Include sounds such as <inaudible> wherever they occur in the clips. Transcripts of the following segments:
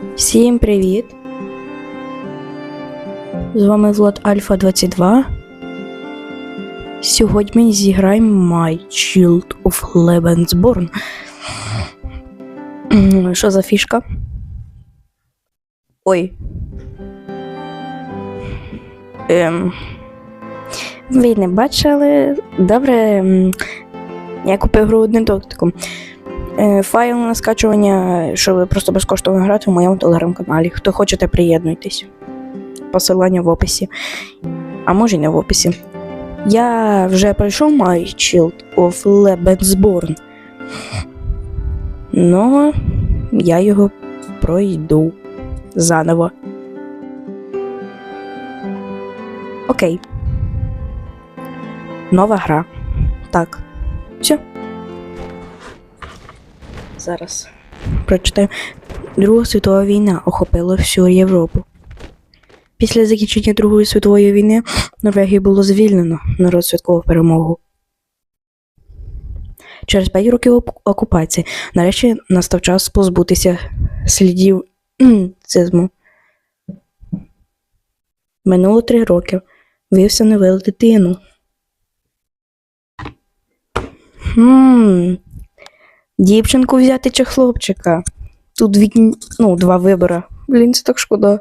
Всім привіт! З вами Влад Альфа 22. Сьогодні ми зіграємо My Shield of Lebensborn. Що за фішка? Ой. Ем. Ви не бачили? Добре. Я купив гру одним доктиком. Е, Файл на скачування, щоб просто безкоштовно грати в моєму телеграм-каналі. Хто хочете, приєднуйтесь. Посилання в описі. А може, й не в описі. Я вже пройшов My Shield of Lebensborn. Ну, я його пройду заново. Окей. Нова гра. Так. Все. Зараз прочитаю. Друга світова війна охопила всю Європу. Після закінчення Другої світової війни Норвегію було звільнено, народ святкував перемогу. Через 5 років окупації нарешті настав час позбутися слідів цизму. Минуло три роки. Ви всиновили дитину. Хм. Дівчинку взяти чи хлопчика? Тут від... ну, два вибори. Блін, це так шкода.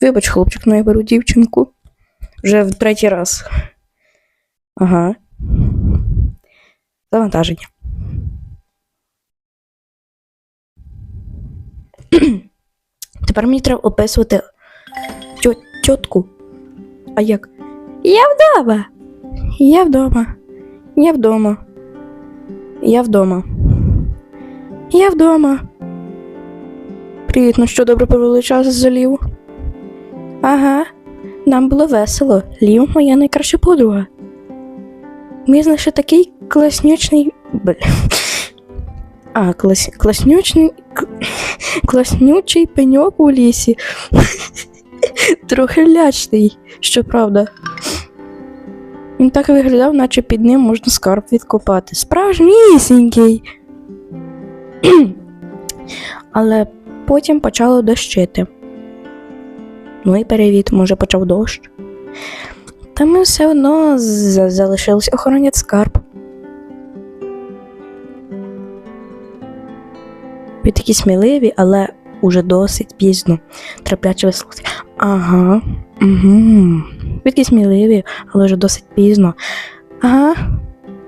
Вибач, хлопчик, ну я беру дівчинку. Вже в третій раз. Ага. Завантаження. <clears throat> Тепер мені треба описувати тьотку. А як? Я вдома. Я вдома. Я вдома. Я вдома. Я вдома. Привіт, ну що добре провели час за Лів? Ага, нам було весело. Лів моя найкраща подруга. Ми знайшли такий класнючний. Бля. А, клас... класнючний. Класнючий пеньок у лісі. Трохи лячний, щоправда. Він так виглядав, наче під ним можна скарб відкопати. Справжнісінький. <clears throat> Але потім почало дощити. Ну і перевід, може, почав дощ. Та ми все одно залишились охороняти скарб. Ви такі сміливі, але уже досить пізно. Терпляче вислухати. Ага. Угу. Ви такі сміливі, але вже досить пізно. Ага.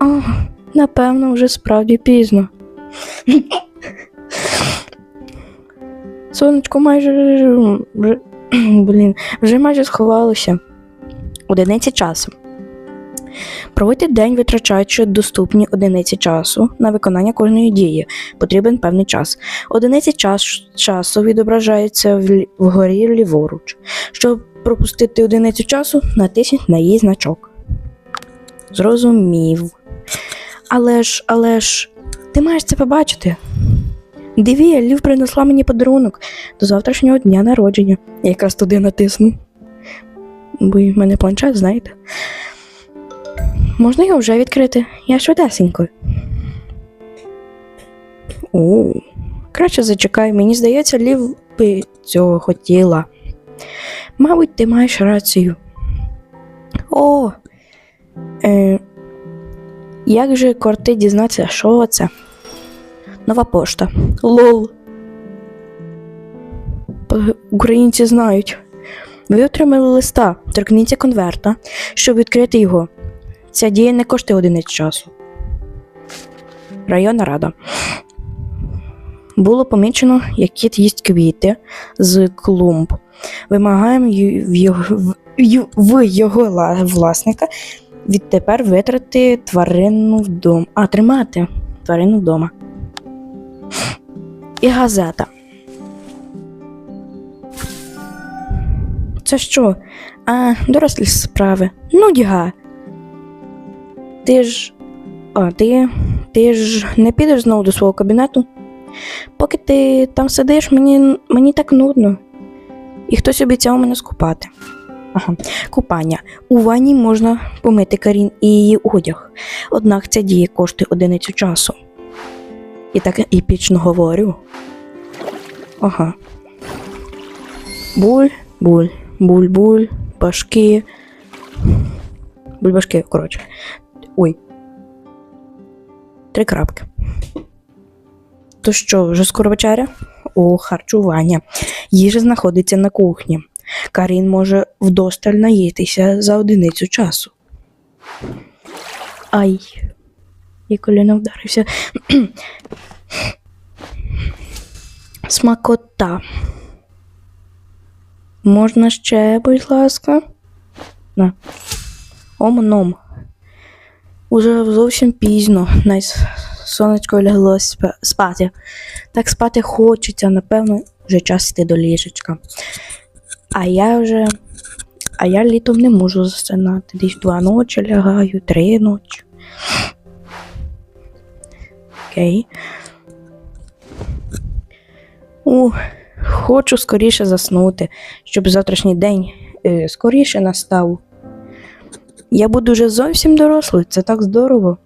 О, напевно, вже справді пізно. Сонечко майже <clears throat> блін, вже майже сховалося. Одиниці часу. Проводьте день, витрачаючи доступні одиниці часу на виконання кожної дії. Потрібен певний час. Одиниці час, часу відображаються вгорі ліворуч. Щоб пропустити одиницю часу, натисніть на її значок. Зрозумів. Але ж, але ж, ти маєш це побачити. Диві, Лів принесла мені подарунок до завтрашнього дня народження. Я якраз туди натисну. Бо в мене планшет, знаєте. Можна його вже відкрити. Я швидесенько. О, краще зачекай, мені здається, Лів би цього хотіла. Мабуть, ти маєш рацію. О. Е, як же корти дізнатися, що це? Нова пошта. Лол. Українці знають. Ви отримали листа. Торкніться конверта, щоб відкрити його. Ця дія не коштує одиниць часу. Районна рада. Було помічено, як кіт їсть квіти з клумб. Вимагаємо в його, в, його власника відтепер витрати тварину вдома. А, тримати тварину вдома. І газета. Це що? А, дорослі справи. Ну, діга. Ти ж. А, ти. Ти ж не підеш знову до свого кабінету? Поки ти там сидиш, мені, мені так нудно. І хтось обіцяв мене скупати. Ага. Купання. У ванні можна помити Карін і її одяг. Однак ця дія коштує одиницю часу. І так епічно говорю. Ага. Буль, буль, буль, буль, башки. Бульбашки, коротше. Ой. Три крапки. То що, вже скоро вечеря? О, харчування. Їжа знаходиться на кухні. Карін може вдосталь наїтися за одиницю часу. Ай. І коліно вдарився. <clears throat> Смакота. Можна ще, будь ласка. На. Ом-ном. Уже зовсім пізно. Най сонечко лягло спати. Так спати хочеться, напевно, вже час йти до ліжечка. А я вже. А я літом не можу засинати. Десь два ночі лягаю, три ночі. Окей. У, хочу скоріше заснути, щоб завтрашній день е, скоріше настав. Я буду вже зовсім дорослий, це так здорово.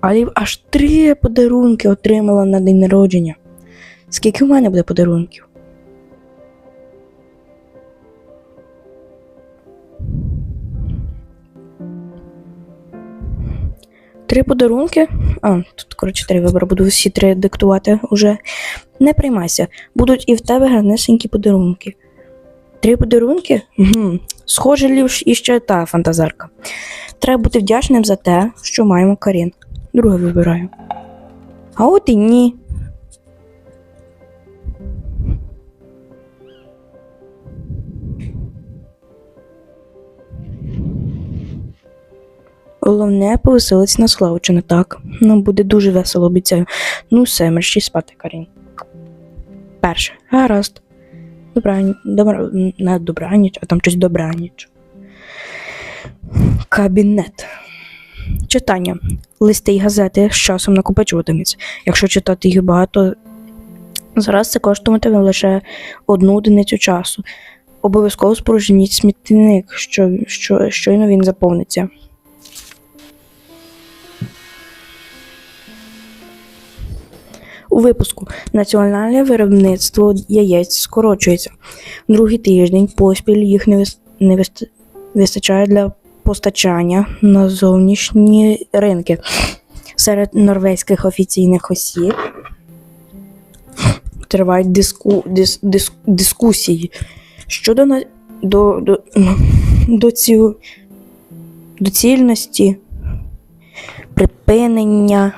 Але аж три подарунки отримала на день народження. Скільки в мене буде подарунків? Три подарунки. А, тут, коротше, три вибори. Буду всі три диктувати уже. Не приймайся. Будуть і в тебе гарнесенькі подарунки. Три подарунки? Угу. Схоже, лівш іще та фантазерка. Треба бути вдячним за те, що маємо Карін. Друге вибираю. А от і ні. Головне повеселиться на славу, чи не так? Нам буде дуже весело, обіцяю. Ну, все, мерщій спати, Карін. Перше. Гаразд. Добрані... Добра... Не добраніч, а там щось добраніч. Кабінет. Читання. Листи й газети з часом накопичуватимуться. Якщо читати їх багато, зараз це коштуватиме лише одну одиницю часу. Обов'язково спорожніть смітник, що, що, щойно він заповниться. У випуску національне виробництво яєць скорочується. Другий тиждень поспіль їх не, не вис- вистачає для постачання на зовнішні ринки. Серед норвезьких офіційних осіб тривають диску... дис... Дис... дискусії щодо на... до... До... До... Цю... доцільності припинення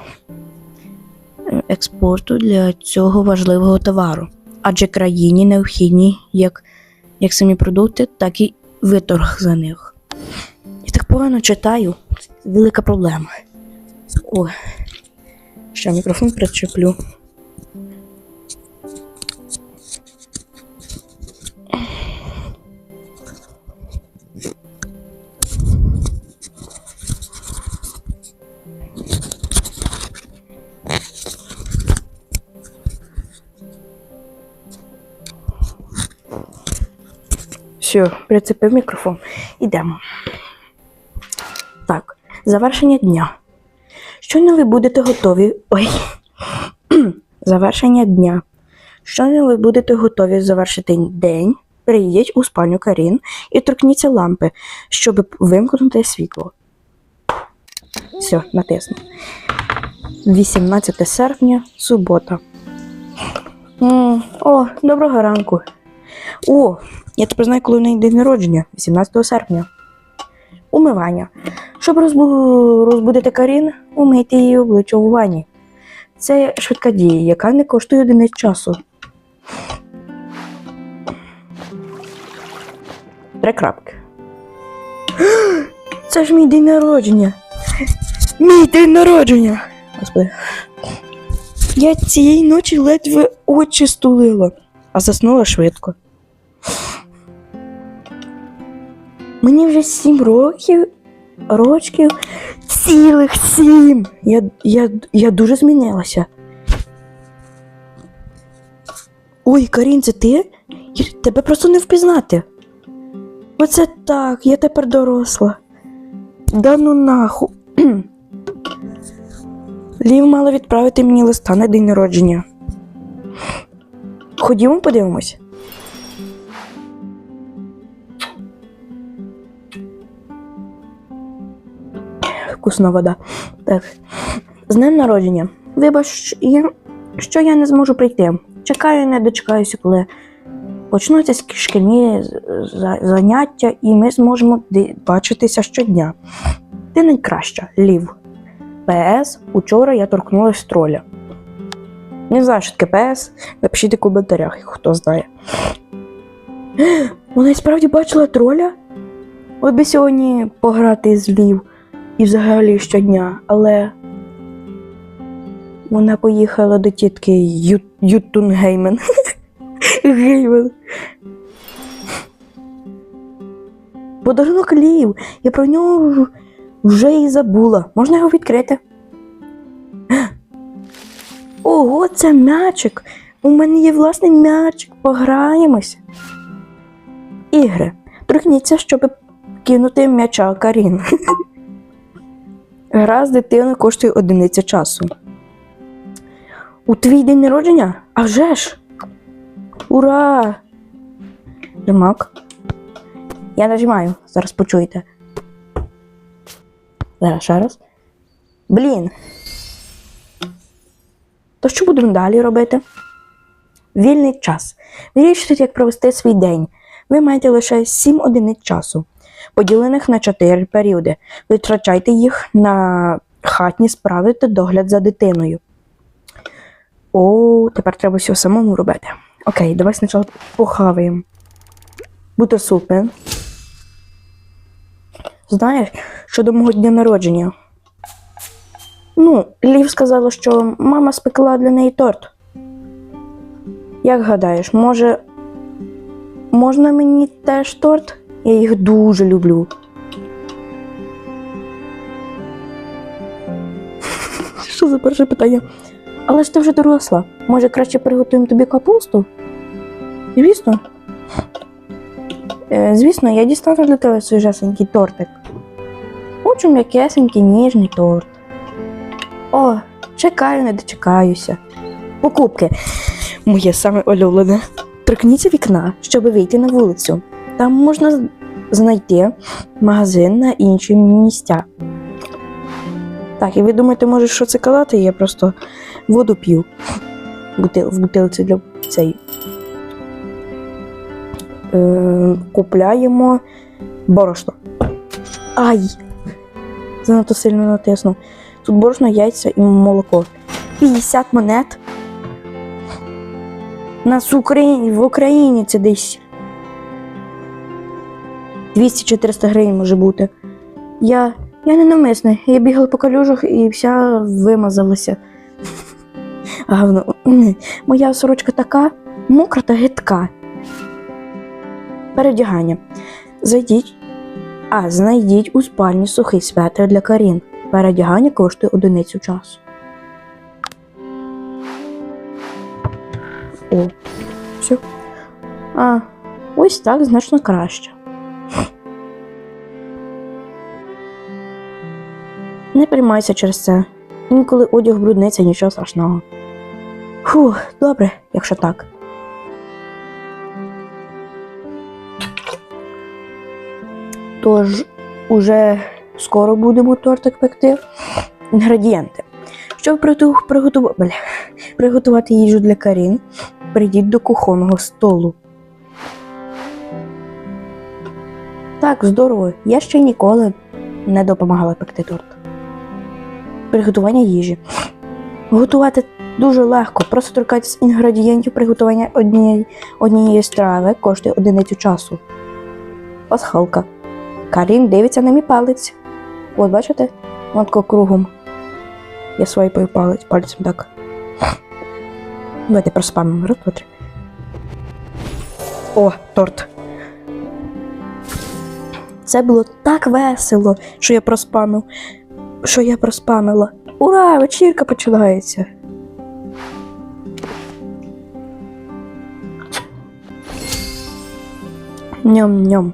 експорту для цього важливого товару, адже країні необхідні як, як самі продукти, так і виторг за них. Я так погано читаю, велика проблема. О, ще мікрофон причеплю. Все, прицепив мікрофон. Ідемо. Так, завершення дня. Щойно ви будете готові. Ой. <clears throat> завершення дня. Щойно ви будете готові завершити день, прийдіть у спальню Карін і торкніться лампи, щоб вимкнути світло. Все, натисну. 18 серпня, субота. О, доброго ранку. О, я тепер знаю, коли в неї день народження, 18 серпня. Умивання. Щоб розбу... розбудити Карін, умийте її обличчя у ванні. Це швидка дія, яка не коштує одиниць часу. Три крапки. <gasps> Це ж мій день народження. Мій день народження. Господи. Я цієї ночі ледве очі стулила, а заснула швидко. Мені вже сім років. Рочків. Цілих сім. Я, я, я дуже змінилася. Ой, Карін, це ти? Тебе просто не впізнати. Оце так, я тепер доросла. Да ну наху. <clears throat> Лів мала відправити мені листа на день народження. Ходімо подивимось. Вкусна вода. Так. З днем народження. Вибач, що я не зможу прийти. Чекаю, не дочекаюся, коли почнуться шкільні заняття, і ми зможемо бачитися щодня. Ти найкраща, Лів. ПС. Учора я торкнулась троля. Не знаю, що таке ПС. Напишіть у коментарях, хто знає. Вона і справді бачила троля? От би сьогодні пограти з Лів і взагалі щодня, але вона поїхала до тітки Ю... Ютунгеймен. <laughs> Геймен. Подарунок Лів. Я про нього вже і забула. Можна його відкрити? <gasps> Ого, це м'ячик. У мене є власний м'ячик. Пограємось. Ігри. Торкніться, щоб кинути м'яча Карін. <laughs> Гра з дитиною коштує одиниця часу. У твій день народження? А вже ж! Ура! Римак. Я нажимаю, зараз почуєте. Зараз ще раз. Блін. То що будемо далі робити? Вільний час. Вирішуйте, як провести свій день. Ви маєте лише 7 одиниць часу, поділених на 4 періоди. Витрачайте їх на хатні справи та догляд за дитиною. О, тепер треба все самому робити. Окей, давай спочатку похаваємо. Супер. Знаєш, щодо мого дня народження. Ну, Лів сказала, що мама спекла для неї торт. Як гадаєш, може, можна мені теж торт? Я їх дуже люблю. <laughs> Що за перше питання? Але ж ти вже доросла. Може, краще приготуємо тобі капусту? Звісно. Е, звісно, я дістану для тебе свіжесенький тортик. Хочу м'якесенький ніжний торт. О, чекаю, не дочекаюся. Покупки. Моє саме улюблене. Торкніться вікна, щоб вийти на вулицю. Там можна знайти магазин на інші місця. Так, і ви думаєте, може, що це калати? Я просто воду п'ю в бутилці для цієї. Е, купляємо борошно. Ай! Занадто сильно натиснув. Тут борошно, яйця і молоко. 50 монет. Нас в Україні, в Україні це десь 200-400 гривень може бути. Я, я не намисний. Я бігала по калюжах і вся вимазалася. <laughs> Гавно. <clears throat> Моя сорочка така мокра та гидка. Передягання. Зайдіть. А, знайдіть у спальні сухий светр для Карін. Передягання коштує одиницю часу. О, все. А, ось так значно краще. Не приймайся через це. Інколи одяг брудниться, нічого страшного. Фух, добре, якщо так. Тож, уже скоро будемо тортик пекти. Інгредієнти. Щоб приту- бля, приготувати їжу для Карін, прийдіть до кухонного столу. Так, здорово. Я ще ніколи не допомагала пекти торт. Приготування їжі. Готувати дуже легко. Просто торкайтесь інгредієнтів приготування однієї, однієї страви коштує одиницю часу. Пасхалка. Карін дивиться на мій палець. От бачите? От тако кругом. Я свайпаю палець пальцем так. Давайте проспамимо. Раз, два, три. О, торт. Це було так весело, що я проспамив. Що я проспамила. Ура! Вечірка починається. Ням-ням.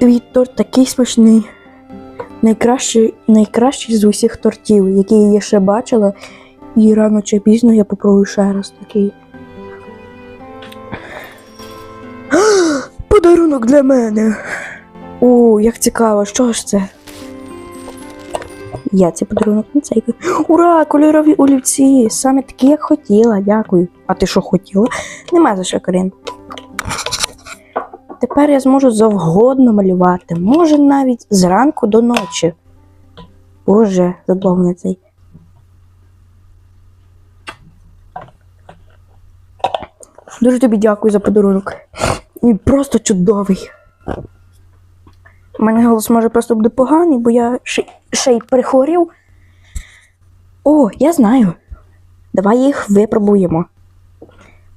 Твій торт такий смачний. Найкращий, найкращий з усіх тортів, які я ще бачила. І рано чи пізно я попробую ще раз такий. <gasps> Подарунок для мене. О, як цікаво, що ж це? Я цей подарунок не цей. Ура! Кольорові олівці! Саме такі, як хотіла, дякую. А ти що хотіла? Нема за що, Карин. Тепер я зможу завгодно малювати. Може навіть зранку до ночі. Боже, забловний цей. Дуже тобі дякую за подарунок. Він просто чудовий. У мене голос може просто буде поганий, бо я ще, й перехворів. О, я знаю. Давай їх випробуємо.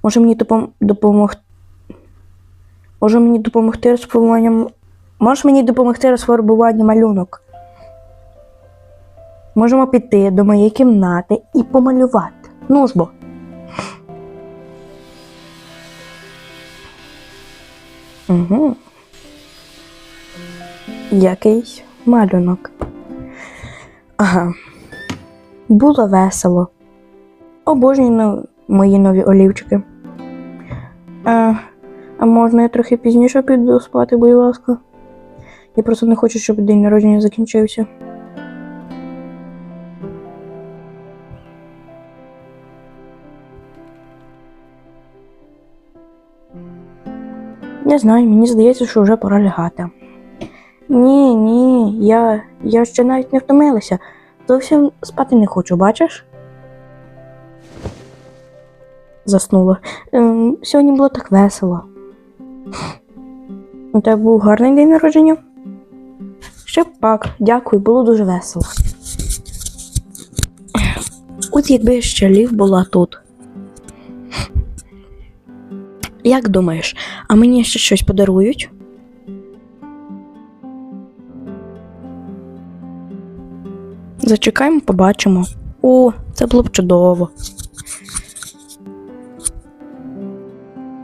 Може мені допом... допомогти. Може мені допомогти розфарбуванням. Можеш мені допомогти розфарбуванням малюнок? Можемо піти до моєї кімнати і помалювати. Ну ж бо. Угу. Який малюнок. Ага. Було весело. Обожнюю мої нові олівчики. А, а можна я трохи пізніше піду спати, будь ласка? Я просто не хочу, щоб день народження закінчився. Не знаю, мені здається, що вже пора лягати. Ні, ні, я, я ще навіть не втомилася. Зовсім спати не хочу, бачиш? Заснула. Ем, сьогодні було так весело. У тебе був гарний день народження? Ще пак, дякую, було дуже весело. От якби ще лів була тут. Як думаєш, а мені ще щось подарують? Зачекаємо, побачимо. О, це було б чудово.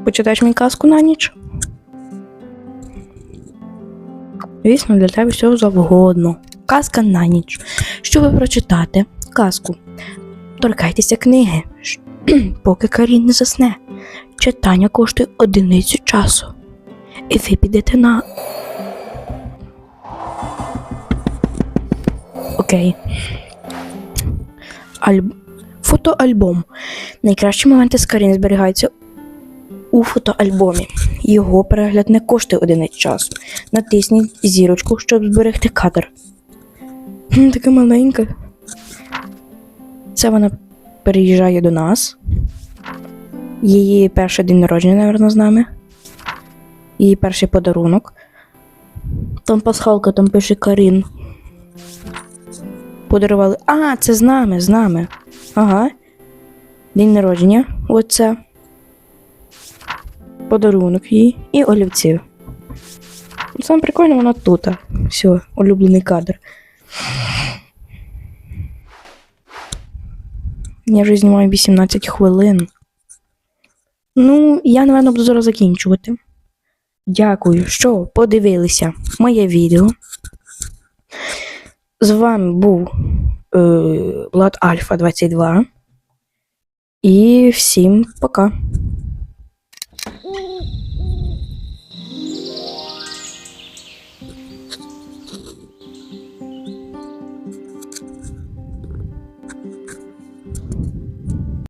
Почитаєш мені казку на ніч? Звісно, для тебе всього завгодно. Казка на ніч. Щоб прочитати казку, торкайтеся книги, <clears throat> поки Карін не засне. Читання коштує одиницю часу. І ви підете на. Окей. Альб... Фотоальбом. Найкращі моменти з Карін зберігаються у фотоальбомі. Його перегляд не коштує одиниць часу. Натисніть зірочку, щоб зберегти кадр. Хм, Така маленька. Це вона переїжджає до нас. Її перший день народження, напевно, з нами. Її перший подарунок. Там пасхалка, там пише Карін. Подарували. А, це з нами, з нами. Ага. День народження. Оце. Подарунок їй і олівців. Саме прикольно, вона тут. Все, улюблений кадр. Я вже знімаю 18 хвилин. Ну, я, напевно, буду зараз закінчувати. Дякую, що подивилися моє відео. З вами був е, Влад Альфа 22. І всім пока.